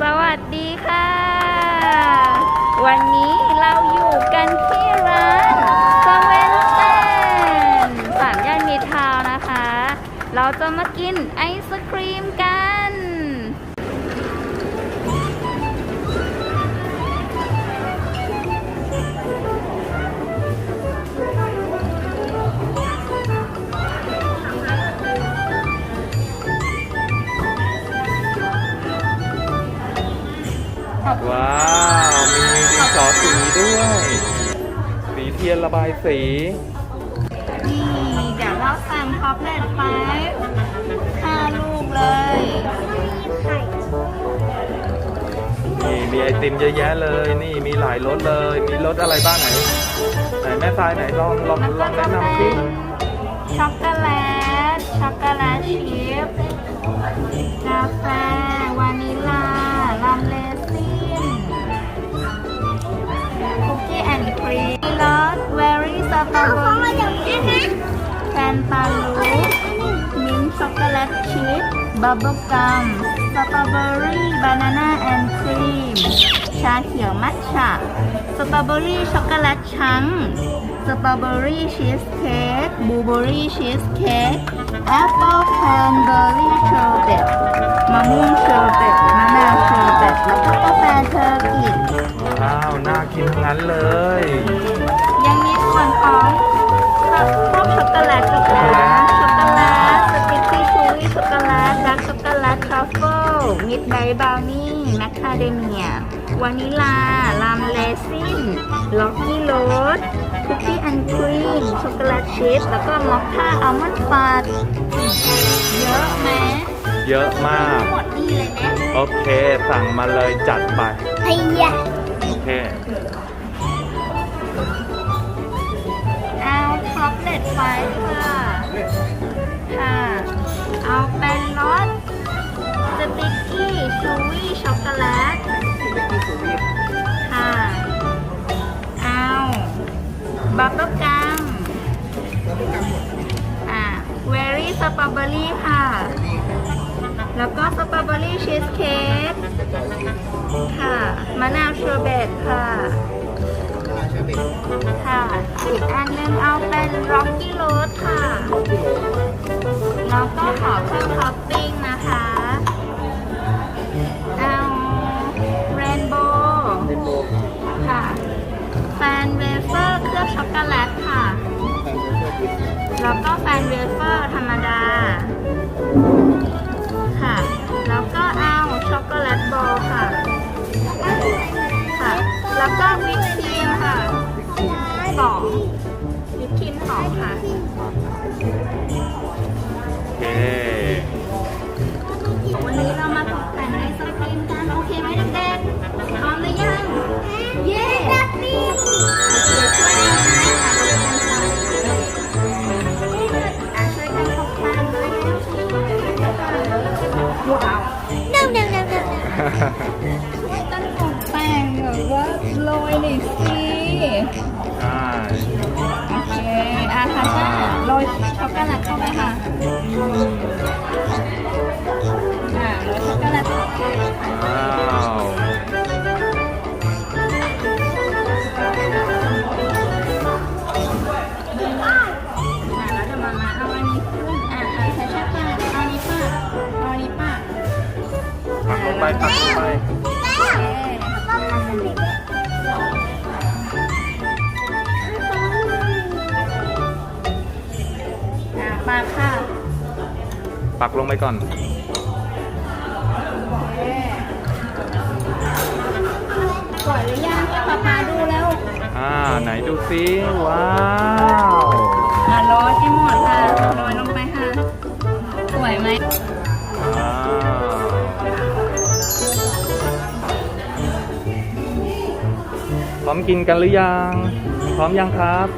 สวัสดีค่ะ วันนี้เราอยู่กันที่ร้านสเวนเซนสามย่านมิทาวนะคะ เราจะมากินไอศครีมกัน ทียนระบายสี นี่เดี๋ยวเราสั่งท็อปเลตไฟห้าลูกเลย นี่มีไอติมเยอะแยะเลย นี่มีหลายรสเลย มีรสอะไรบ้างไหน ไหนแม่ทรายไหนลองลองลองแนะนนำสิช็อกโกแล อรี่สตอเบอรี่แคนตาลูมิ้นช็อกโกแลตชีสบับเบิลกัมสตรอเบอรี่บานาน่าแอนด์ครีมชาเขียวมัทฉะสตรอเบอรี่ช็อกโกแลตชังสตรอเบอรี่ชีสเค้กบลูเบอรี่ชีสเค้กแอปเปิลแคนเบอรี่เชอร์เบตมะม่วงเชอร์เบตมะนาวเชอร์เบตแล้วก็กาแฟเทอร์กิตว้าว น่ากินทั้งนั้นเลย มิดไนท์บราวนี่แมคคาเดเมียวานิลา ลามเลซินล็อกกี้โรสคุกกี้แอนด์ครีมช็อกโกแลตชีสแล้วก็มอคค่าอัลมอนด์ฟัดเยอะไหมเยอะมาก หมดนี่เลยนะโอเค สั่งมาเลยจัดไปไอ้ยะโอเค เอาท็อปเลตไฟค่ะ ค่ะ เอาเป็นรสสติก ชูวี่ช็อกโกแลตค่ะเอาบับเบิ้ลกัมอ่าเวอรี่สตรอเบอรี่ค่ะ แล้วก็สตรอเบอรี่ชีสเค้กค่ะ มะนาวเชอร์เบตค่ะค่ะอีกอันหนึงเอาเป็นร็อกกี้โรสค่ะ ก็ หน่อยสิใช่โอเคอาคาชาโรยช็อกโกแลตเข้าไปค่ะอ่าโรยช็อกโกแลตว้าวอ่าแล้วเดี๋ยวมามาเอาอันนี้ขึ้นอ่าอาคาชาป้าเอาอันนี้ป้าเอาอันนี้ป้าปักลงไปปักลงไป โอเคอ่าปา ค่ะปักลงไปก่อนโอเคปล่อยหรือยังให้ป๊าป๊าดูแล้วอ่า ไหนดูซิว้าว อะโรยให้หมดค่ะโรยลงไปค่ะ สวยไหมว้าวพร้อมกินกันหรือยัง พร้อมยังครับ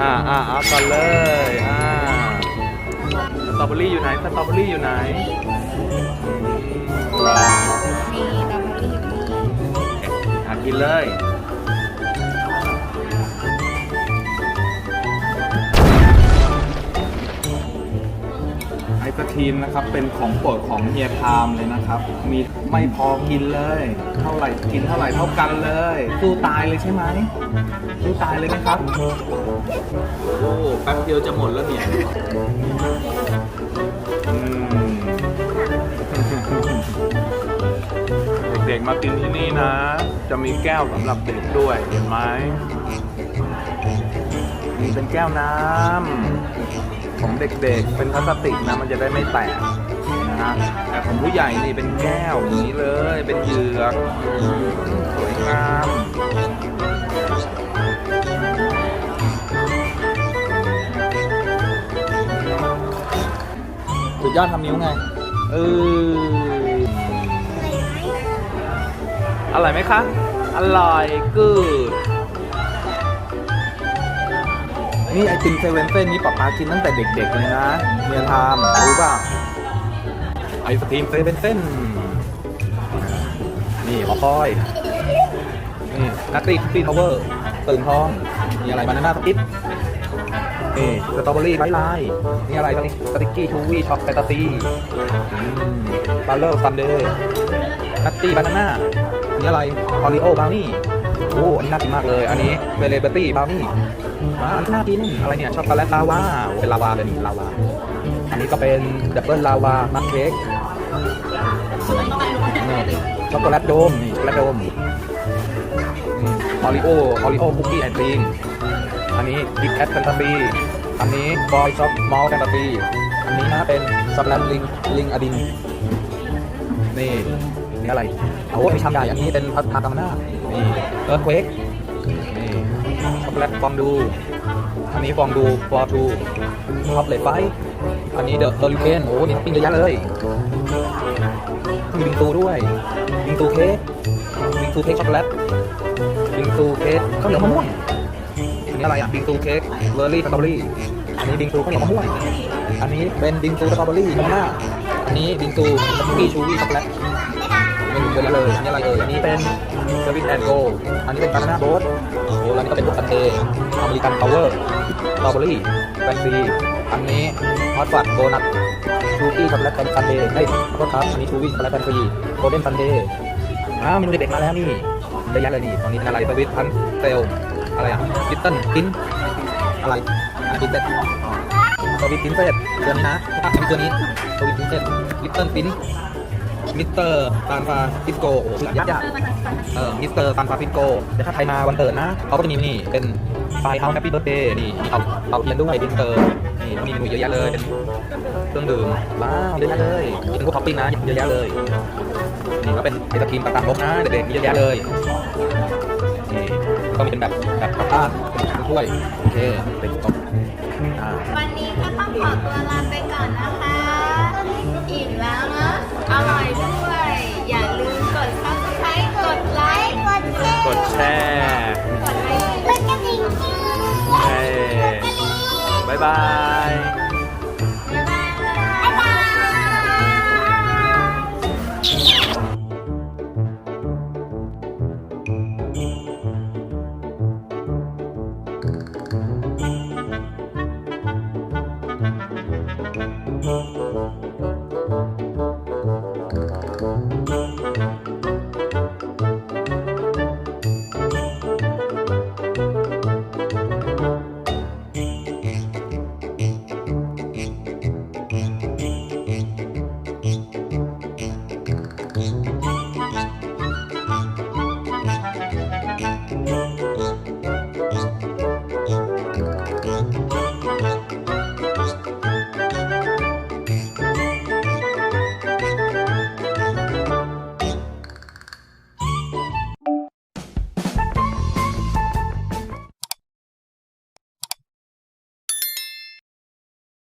อ่าอ่าเอาก่อนเลย อ่าส ตรอเบอรี่อยู่ไหนสตรอเบอรี่อยู่ไหนนี่ดับเบิลยูนี่อะกินเลย ไอศครีมนะครับ เป็นของโปรดของเฮียไทามเลยนะครับ มีไม่พอกินเลย เท่าไหร่กินเท่าไหร่เท่ากันเลยสู้ตายเลยใช่ไหมสู้ตายเลยนะครับโอ้แป๊บเดียวจะหมดแล้วเนี่ยอืมเด็กๆมากินที่นี่นะ จะมีแก้วสำหรับเด็กด้วยเห็นไหมนี่เป็นแก้วน้ำ ของเด็กๆ เป็นพลาสติกนะมันจะได้ไม่แตกนะฮะแต่ของผู้ใหญ่นี่เป็นแก้วอย่างนี้เลย เป็นเหยือกสวยงามสุดยอดทำนิ้วไง เอออร่อยไหมคะ อร่อยกูด นี่ไอติมเซเว่นเส้นนี้ป๊าป๊ากินตั้งแต่เด็กๆเลยนะเมียทามรู้ป่ะไอศครีมเซเว่นเส้นนี่ขอคอยนี่นัตตี้ฟีทาวเวอร์ตื่นทองมีอะไรบานาน่าสปิตนี่สตรอเบอรี่ไวท์ไลน์นี่อะไรตรงนี้สติกกี้ทูวี่ช็อกแฟนตาซีบัลเลอร์ซันเดย์นัตตี้บานาน่านี่อะไรออริโอบราวนี่โอ้อันนี้น่ากินมากเลย อันนี้เบเลเบอร์ตี้บราวนี่ อ่าอันนี้น่ากินอะไรเนี่ยช็อกโกแลตลาวาเป็นลาวาเลยนี่ลาวา อันนี้ก็เป็นดับเบิลลาวามัคเค้กช็อกโกแลตโดมนี่ช็อกโกแลตโดมออริโอออริโอคุกกี้แอนด์ครีมอันนี้บิ๊กแอดแฟนตาซีอันนี้บอยช็อปมอลแฟนตาซีอันนี้นะเป็นสแลมลิงลิงอดินนี่นี่อะไรโอ้มีชามใหญ่อันนี้เป็นพัทากามาน่านี่เอิร์ธเควก ช็อกโกแลตฟองดู อันนี้ฟองดูฟอร์ทูท็อปเลดไฟ อันนี้เดอะเฮอริเคนโอ้มีท็อปปิ้งเยอะแยะเลยมีบิงตูด้วย บิงตูเค้ก บิงตูเค้กช็อกโกแลต บิงตูเค้กข้าวเหนียวมะม่วงอันนี้อะไรอะ บิงซูเค้กเบอร์รี่สตรอเบอรี่ อันนี้บิงซูข้าวเหนียวมะม่วง อันนี้เป็นบิงซูสตรอเบอรี่มะม่าอันนี้บิงซูคุกกี้ชูวี่ช็อกโกแลตเมนูเยอะแยะเลย อันนี้อะไรเอ่ยอันนี้เป็นเซอร์วิสแอนด์โกอันนี้เป็นบานาน่าโบ๊ทโอ้ แล้วนี่ก็เป็นพวกซันเดย์อเมริกันพาวเวอร์สตรอเบอรี่แฟนซีอันนี้ฮอตฟัดโดนัทชูวี่ช็อกโกแลตแฟนซันเดย์เฮ้ยขอโทษครับอันนี้ชูวี่ช็อกโกแลตแฟนซีโกลเด้นซันเดย์อ้าวเมนูเด็กๆมาแล้วนี่เยอะแยะเลยนี่ตอนนี้เป็นอะไรสวิตพันเซลอะไรอะลิตเติ้ลพินอะไรอันนี้พินเซ็ตสวิตพินเซ็ตตัวนี้นะอะอันนี้ตัวนี้สวิตพินเซ็ตลิตเติ้ลพิน มิสเตอร์ซานฟราซิสโกโอ้โหชื่อยากๆเออมิสเตอร์ซานฟราซิสโกเดี๋ยวถ้าใครมาวันเกิดนะเขาก็จะมีนี่เป็นไฟเฮาแฮปปี้เบิร์ดเดย์นี่มีเอาเอาเทียนด้วยดินเตอร์นี่มีเมนูเยอะแยะเลยเป็นเครื่องดื่มว้าวเยอะแยะเลยเป็นพวกท็อปปิ้งนะเยอะแยะเลยนี่ก็เป็นไอศครีมต่างๆพวกนะเด็กๆมีเยอะแยะเลยนี่ก็มีเป็นแบบแบบปลานเป็นถ้วยโอเคเป็นตบอ่าวันนี้ก็ต้องขอตัวลาไปก่อนนะคะ อร่อยด้วย อย่าลืมกด subscribe กดไลค์ กดแชร์กดแชร์กดไลค์เฮ้บ๊ายบาย